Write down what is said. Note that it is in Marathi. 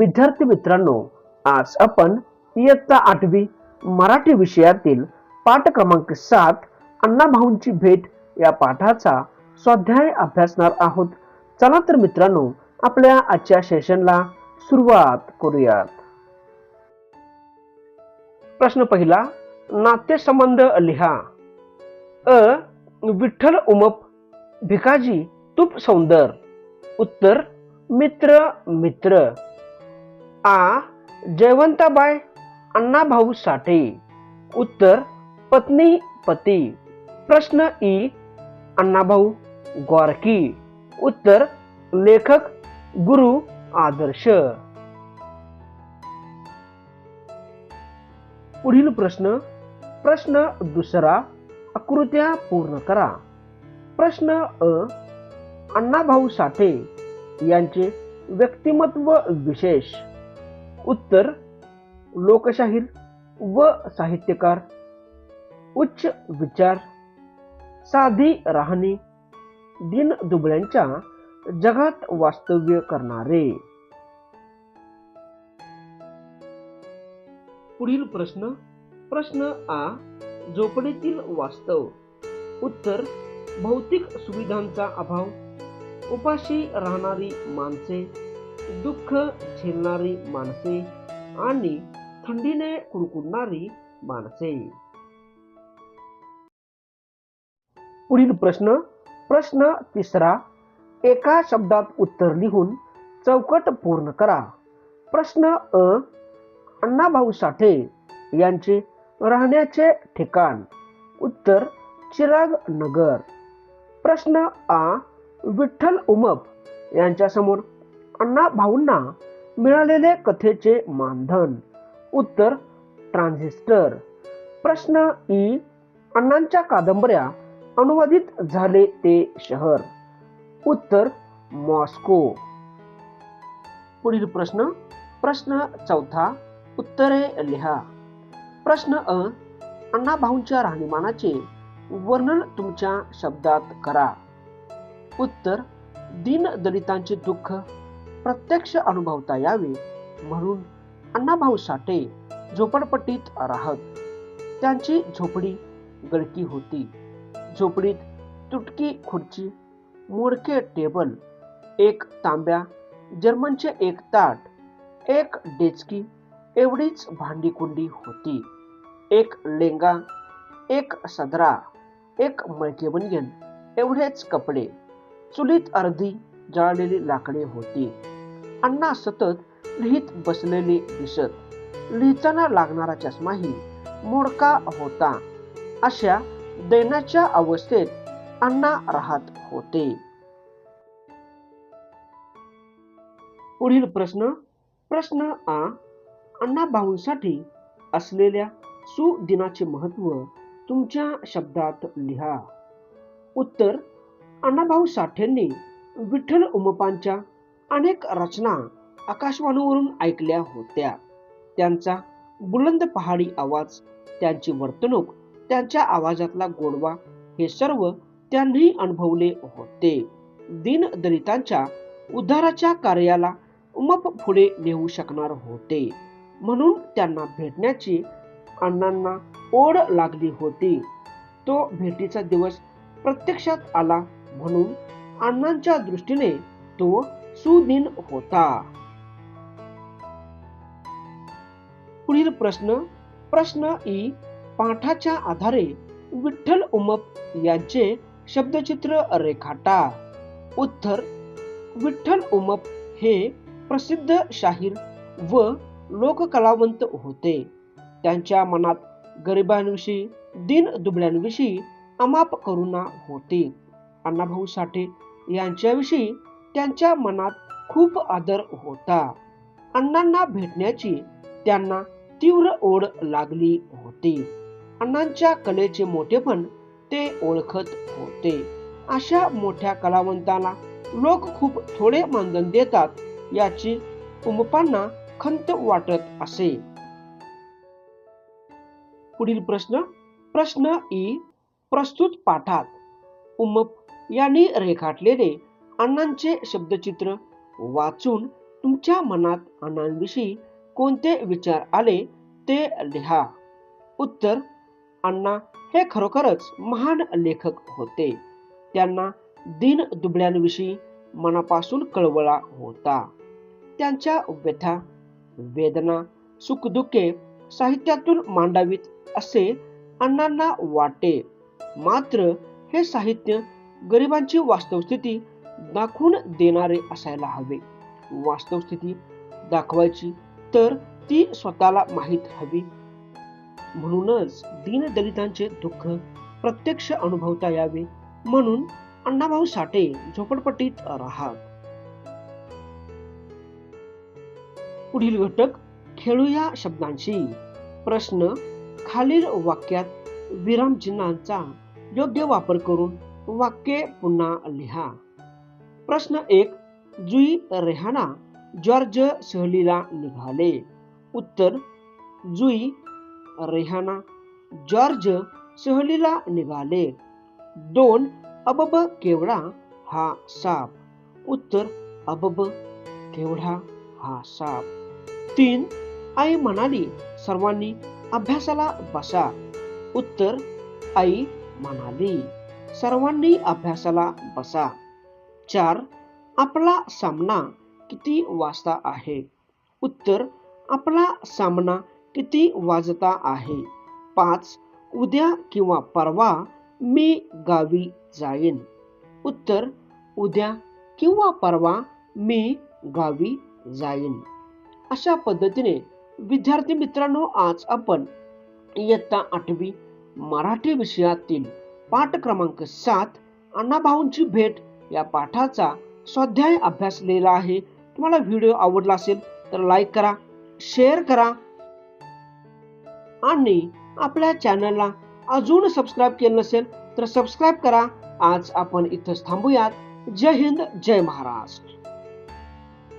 विद्यार्थी मित्रांनो आज आपण इयत्ता आठवी मराठी विषयातील पाठ क्रमांक सात अण्णाभाऊंची भेट या पाठाचा स्वाध्याय अभ्यासणार आहोत. चला तर मित्रांनो आपल्या आजच्या सेशनला सुरुवात करूयात. प्रश्न पहिला नातेसंबंध लिहा. अ विठ्ठल उमप भिकाजी तूप सौंदर. उत्तर मित्र मित्र. आ जयवंताबाई अण्णाभाऊ साठे उत्तर पत्नी पती. प्रश्न ई अण्णाभाऊ गोरकी उत्तर लेखक गुरु आदर्श. पुढील प्रश्न प्रश्न दुसरा आकृत्या पूर्ण करा. प्रश्न अ अण्णाभाऊ साठे यांचे व्यक्तिमत्व विशेष. उत्तर लोकशाहीर व साहित्यकार उच्च विचार साधी राहणी दिन दुबळ्यांच्या जगात वास्तव्य करणारे. पुढील प्रश्न प्रश्न आ झोपडीतील वास्तव. उत्तर भौतिक सुविधांचा अभाव. उपाशी राहणारी माणसे. दुःख झेलणारी माणसे आणि थंडीने कुडकुडणारी माणसे. पुढील प्रश्न प्रश्न तिसरा एका शब्दात उत्तर लिहून चौकट पूर्ण करा. प्रश्न अ अण्णाभाऊ साठे यांचे राहण्याचे ठिकाण. उत्तर चिराग नगर. प्रश्न आ विठ्ठल उमप यांच्यासमोर अण्णा भाऊंना मिळालेले कथेचे मानधन. उत्तर ट्रान्झिस्टर. प्रश्न ई अण्णांच्या कादंबऱ्या अनुवादित झाले ते शहर. उत्तर मॉस्को. पुढील प्रश्न प्रश्न चौथा उत्तरे लिहा. प्रश्न अ अण्णा भाऊंच्या राहणीमानाचे वर्णन तुमच्या शब्दात करा. उत्तर दीन दलितांचे दुःख प्रत्यक्ष अनुभवता यावे म्हणून अण्णाभाऊ साठे झोपडपट्टीत राहत. त्यांची झोपडी गळकी होती. झोपडीत तुटकी खुर्ची मोडके टेबल एक तांब्या जर्मनचे एक ताट एक डेचकी एवढीच भांडीकुंडी होती. एक लेंगा एक सदरा एक मळके बनियन एवढेच कपडे. चुलीत अर्धी जाळलेली लाकडे होती. अण्णा सतत लिहित बसलेले दिसत. लिहिताना लागणारा चष्माही मोडका होता. अशा दैनाच्या अवस्थेत अण्णा राहत होते. पुढील प्रश्न प्रश्न आ. अण्णा भाऊंसाठी असलेल्या सुदिनाचे महत्त्व तुमच्या शब्दात लिहा. उत्तर अण्णाभाऊ साठेंनी विठ्ठल उमपांच्या अनेक रचना आकाशवाणीवरून ऐकल्या होत्या. त्यांचा बुलंद पहाडी आवाज त्यांची वर्तणूक त्यांच्या आवाजातला गोडवा हे सर्व त्यांनी अनुभवले होते. दीन दलितांच्या उद्धाराच्या कार्याला उमप पुढे नेऊ शकणार होते. म्हणून त्यांना भेटण्याची अण्णांना ओढ लागली होती. तो भेटीचा दिवस प्रत्यक्षात आला म्हणून अण्णांच्या दृष्टीने तो सुदिन होता. पुढील प्रश्न प्रश्न ई पाठाच्या आधारे विठ्ठल उमप यांचे शब्दचित्र रेखाटा. उत्तर विठ्ठल उमप हे प्रसिद्ध शाहीर व लोककलावंत होते. त्यांच्या मनात गरिबांविषयी दीन दुबळ्यांविषयी अमाप करुणा होती. अण्णाभाऊ साठे यांच्याविषयी त्यांच्या मनात खूप आदर होता. अण्णांना भेटण्याची त्यांना तीव्र ओढ लागली होती. अण्णांच्या कलेचे मोठेपण ते ओळखत होते. अशा मोठ्या कलावंताला लोक खूप थोडे मानधन देतात याची उमपांना खंत वाटत असे. पुढील प्रश्न प्रश्न ई प्रस्तुत पाठात. उमप यांनी रेखाटलेले अण्णांचे शब्दचित्र वाचून तुमच्या मनात अण्णांविषयी कोणते विचार आले ते लिहा. उत्तर अण्णा हे खरोखरच महान लेखक होते. त्यांना दीन दुबळ्यांविषयी मनापासून कळवळा होता. त्यांच्या व्यथा वेदना सुखदुःखे साहित्यातून मांडावीत असे अण्णांना वाटे. मात्र हे साहित्य गरिबांची वास्तवस्थिती दाखवून देणारे असायला हवे. वास्तवस्थिती दाखवायची तर ती स्वतःला माहीत हवी. म्हणूनच दीनदलितांचे दुःख प्रत्यक्ष अनुभवता यावे म्हणून अण्णाभाऊ साठे झोपडपट्टीत राहत पुढील घटक खेळूया शब्दांशी. प्रश्न खालील वाक्यात विराम चिन्हांचा योग्य वापर करून वाक्ये पुन्हा लिहा. प्रश्न एक जुई रेहाना जॉर्ज सहलीला निघाले. उत्तर जुई रेहाना जॉर्ज सहलीला निघाले. दोन अबब केवढा हा साप. उत्तर अबब केवढा हा साप. तीन आई म्हणाली सर्वांनी अभ्यासाला बसा. उत्तर आई म्हणाली. सर्वांनी अभ्यासाला बसा. चार आपला सामना किती वाजता आहे? उत्तर आपला सामना किती वाजता आहे? पाच उद्या किंवा परवा मी गावी जाईन. उत्तर उद्या किंवा परवा मी गावी जाईन. अशा पद्धतीने विद्यार्थी मित्रांनो आज आपण इयत्ता आठवी मराठी विषयातील पाठ क्रमांक सात अण्णाभाऊंची भेट या पाठाचा स्वाध्याय अभ्यासलेला आहे. तुम्हाला व्हिडिओ आवडला असेल तर लाईक करा शेअर करा आणि आपल्या चॅनलला अजून सबस्क्राईब केलं नसेल तर सबस्क्राईब करा. आज आपण इथंच थांबूयात. जय हिंद जय महाराष्ट्र.